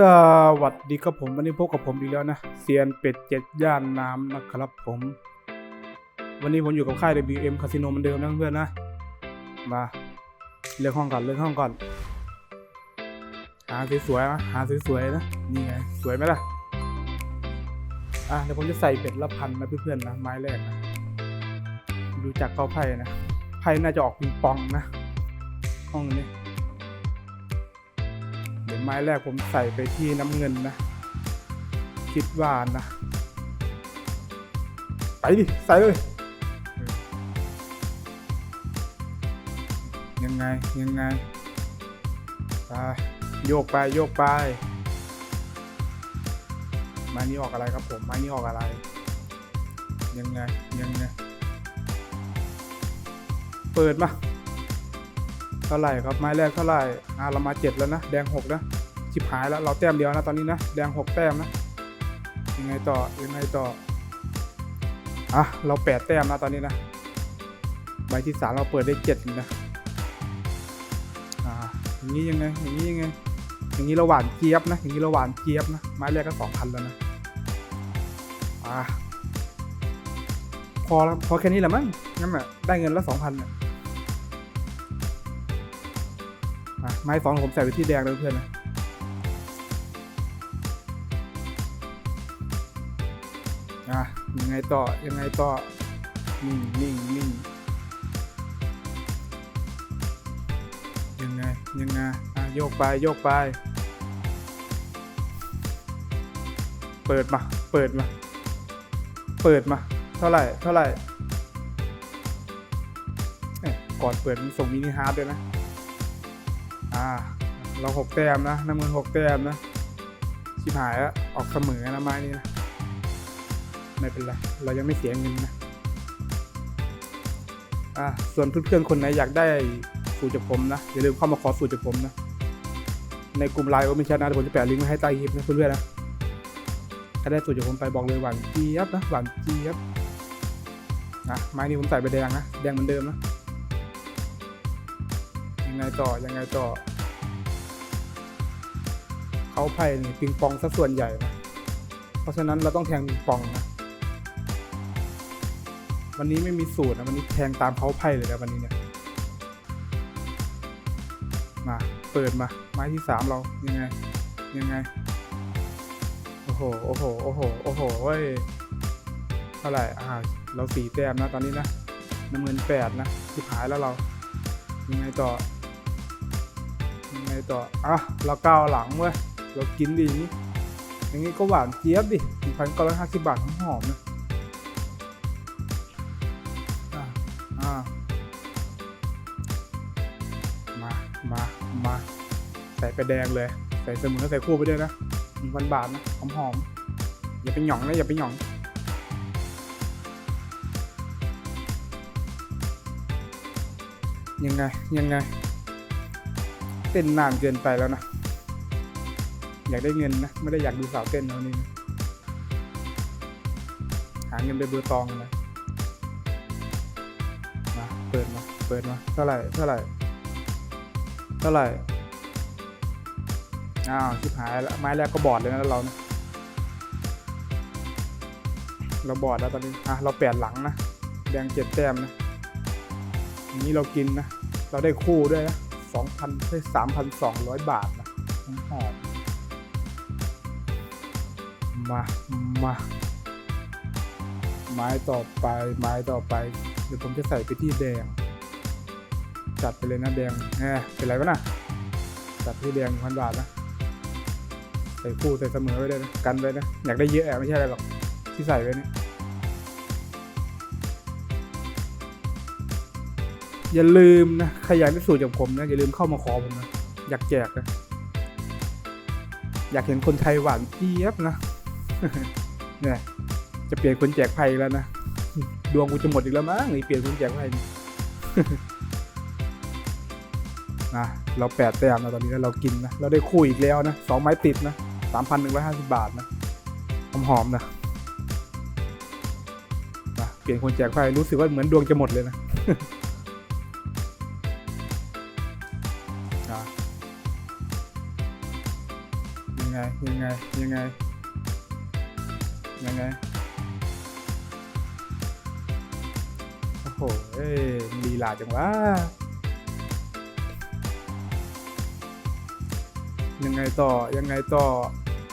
สวัสดีครับผมวันนี้พบกับผมอีกแล้วนะเซียนเป็ดเจ็ดย่านน้ำนะครับผม วันนี้ผมอยู่กับค่าย WM Casino เหมือนเดิมนะเพื่อนๆนะ มาเลือกห้องก่อนเลือกห้องก่อน หาสวยๆนะหาสวยๆนะนี่ไงสวยไหมล่ะอะเดี๋ยวผมจะใส่เป็ดละพันนะเพื่อนๆนะไม้แรกนะดูจากเขาไพ่นะไพ่น่าจะออกปิงปองนะ ห้องนี้ ไม้แรกผมใส่ไปที่น้ำเงินนะ คิดว่านะ ไปดิ ใส่เลย ยังไง ยังไง ไป โยกไป โยกไป ไม้นี้ออกอะไรครับผม ไม้นี้ออกอะไร ยังไง ยังไง เปิดมา เท่าไหร่ครับไม้แรกเท่าไหร่อ่าเรามาเจ็ดแล้วนะ แดงหกนะชิบหายแล้วเราแต้มเดียวนะตอนนี้นะ แดงหกแต้มนะ ยังไงต่อยังไงต่ออะเราแปดแต้มนะตอนนี้นะ ใบที่สามเราเปิดได้เจ็ดนะอ่าอย่างนี้ยังไงอย่างนี้ยังไงอย่างนี้เราหวานเจี๊ยบนะ อย่างนี้เราหวานเจี๊ยบนะ ไม้แรกก็สองพันแล้วนะอ่าพอแล้วพอแค่นี้แหละมั้งงั้นอะได้เงินละสองพันอ่ อะไม้สองผมใส่ไปที่แดงเลยเพื่อนนะอะยังไงต่อยังไงต่อนิ่งนิ่งนิ่งยังไงยังไงอะโยกไปโยกไป เปิดมาเปิดมาเปิดมาเท่าไหร่เท่าไหร่ก่อนเปิดมันส่งมินิฮาร์ดด้วยนะ อ่า เราหกแต้มนะน้ำเงินหกแต้มนะชิบหายแล้วออกเสมอนะไม้นี้นะไม่เป็นไรเรายังไม่เสียเงินนะอ่าส่วนเพื่อนๆคนไหนอยากได้สูตรจากผมนะอย่าลืมเข้ามาขอสูตรจากผมนะในกลุ่มไลน์โอมิชนะเดี๋ยวผมจะแปะลิงก์ไว้ให้ใต้คลิปนะเพื่อนๆนะถ้าได้สูตรจากผมไปบอกเลยหวานเจี๊ยบนะหวานเจี๊ยบนะไม้นี้ผมใส่ไปแดงนะแดงเหมือนเดิมนะ ยังไงต่อยังไงต่อ เขาไพ่นี่ปิงปองซะส่วนใหญ่นะเพราะฉะนั้นเราต้องแทงปิงปองนะวันนี้ไม่มีสูตรนะวันนี้แทงตามเขาไพ่เลยนะวันนี้เนี่ยมาเปิดมาไม้ที่สามเรายังไงยังไงโอ้โหโอ้โหโอ้โหโอ้โหเว้ยเท่าไหร่อ่าเราสี่แต้มนะตอนนี้นะน้ำเงินแปดนะที่หายแล้วเรายังไงต่อ ต่อ อะ เราก้าวหลังเว้ย เรากินดีนี่อย่างนี้ก็หวานเจี๊ยบดิหนึ่งพันเก้าร้อยห้าสิบบาทหอมๆนะอะอ่ามามามา ใส่ไปแดงเลย ใส่สมอใส่คู่ไปด้วยนะหนึ่งพันบาทนะ หอมหอมๆอย่าไปหย่องนะอย่าไปหย่องยังไงยังไง ต้นนานเกินไปแล้วนะ อยากได้เงินนะ ไม่ได้อยากดูสาวเต้นแล้วนี่นะหาเงินไปเบอร์ตองเลยนะเปิดมา เปิดมา เท่าไหร่ เท่าไหร่ เท่าไหร่ อ้าวชิบหายแล้ว ไม้แรกก็บอดเลยนะเรานะเราบอดแล้วตอนนี้ อะ เราแปดหลังนะ แดงเจ็ดแต้มนะอย่างนี้เรากินนะ เราได้คู่ด้วยนะ สองพันได้สามพันสองร้อยบาทนะหอมมา มา ไม้ต่อไปไม้ต่อไป เดี๋ยวผมจะใส่ไปที่แดง จัดไปเลยนะแดงแหมเป็นไรวะนะจัดที่แดงพันบาทนะ ใส่คู่ใส่เสมอไว้เลยนะกันไว้นะ อยากได้เยอะอะไม่ใช่อะไรหรอกที่ใส่ไว้เนี่ย อย่าลืมนะใครอยากได้สูตรจากผมนะอย่าลืมเข้ามาขอผมนะอยากแจกนะอยากเห็นคนไทยหวานเจี๊ยบนะเนี่ยจะเปลี่ยนคนแจกไพ่แล้วนะดวงกูจะหมดอีกแล้วมั้งนี่เปลี่ยนคนแจกไพ่นี่นะเราแปดแต้มนะตอนนี้เรากินนะเราได้คู่อีกแล้วนะสองไม้ติดนะสามพันหนึ่งร้อยห้าสิบาทนะหอมๆนะนะเปลี่ยนคนแจกไพ่รู้สึกว่าเหมือนดวงจะหมดเลยนะ ไงไง ยังไง ยังไง ยังไง โอ้โห เอ้ยมันลีลาจังวะ ยังไงต่อ ยังไงต่อ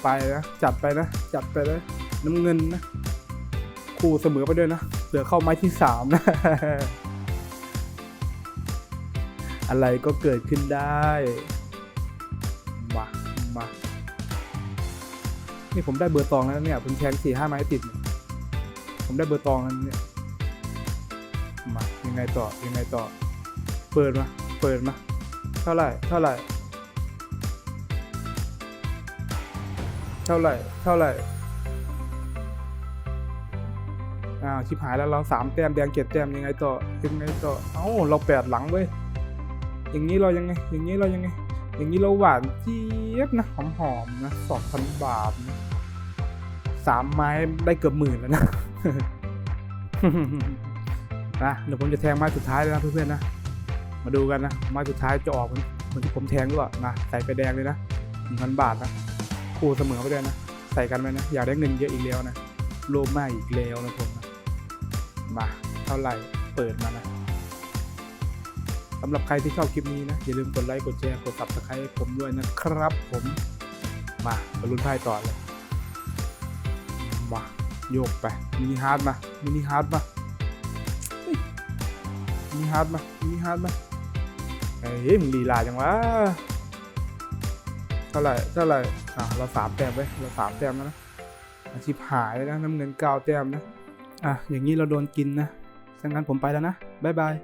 ไปนะ จัดไปนะ จัดไปเลย น้ำเงินนะ คู่เสมอไปด้วยนะเสือเข้าไม้ที่สามนะ อะไรก็เกิดขึ้นได้มามา นี่ผมได้เบอร์ตองแล้วเนี่ยผมแทงสี่ห้าไม้ติด ผมได้เบอร์ตองแล้วเนี่ยมายังไงต่อยังไงต่อ เปิดมาเปิดมาเท่าไหร่เท่าไหร่เท่าไหร่เท่าไหร่อ้าวชิบหายแล้วเราสามแต้มแดงเจ็ดแต้มยังไงต่อยังไงต่อเอ้าเราแปดหลังเว้ยอย่างนี้เรายังไง อย่างนี้เรายังไง อย่างนี้เราหวานเจี๊ยบนะหอมๆนะสองพันบาทนะสามไม้ได้เกือบหมื่นแล้วนะนะเดี๋ยวผมจะแทงไม้สุดท้ายแล้วนะเพื่อนๆนะ มาดูกันนะไม้สุดท้ายจะออกเหมือนมือนที่ผมแทงหรือเปล่านะใส่ไปแดงเลยนะหนึ่งพันบาทนะคู่เสมอไปด้วยนะใส่กันไหมนะอยากได้เงินเยอะอีกแล้วนะโลภมากอีกแล้วนะผมนะมาเท่าไหร่เปิดมานะ สำหรับใครที่ชอบคลิปนี้นะอย่าลืมกดไลค์กดแชร์กด subscribe ให้ผมด้วยนะครับ ผมมามาลุ้นไพ่ต่อเลยมาโยกไปมินิฮาร์ดมามินิฮาร์ดมามินิฮาร์ดมามินิฮาร์ดมาเฮ้ยมึงลีลาจังวะเท่าไหร่เท่าไหร่อะเราสามแต้มไว้ยเราสามแต้มแล้วนะอาชีพหายแล้วนะน้ำเงินเก้าแต้มนะอะอย่างนี้เราโดนกินนะดังนั้นผมไปแล้วนะบ๊ายบาย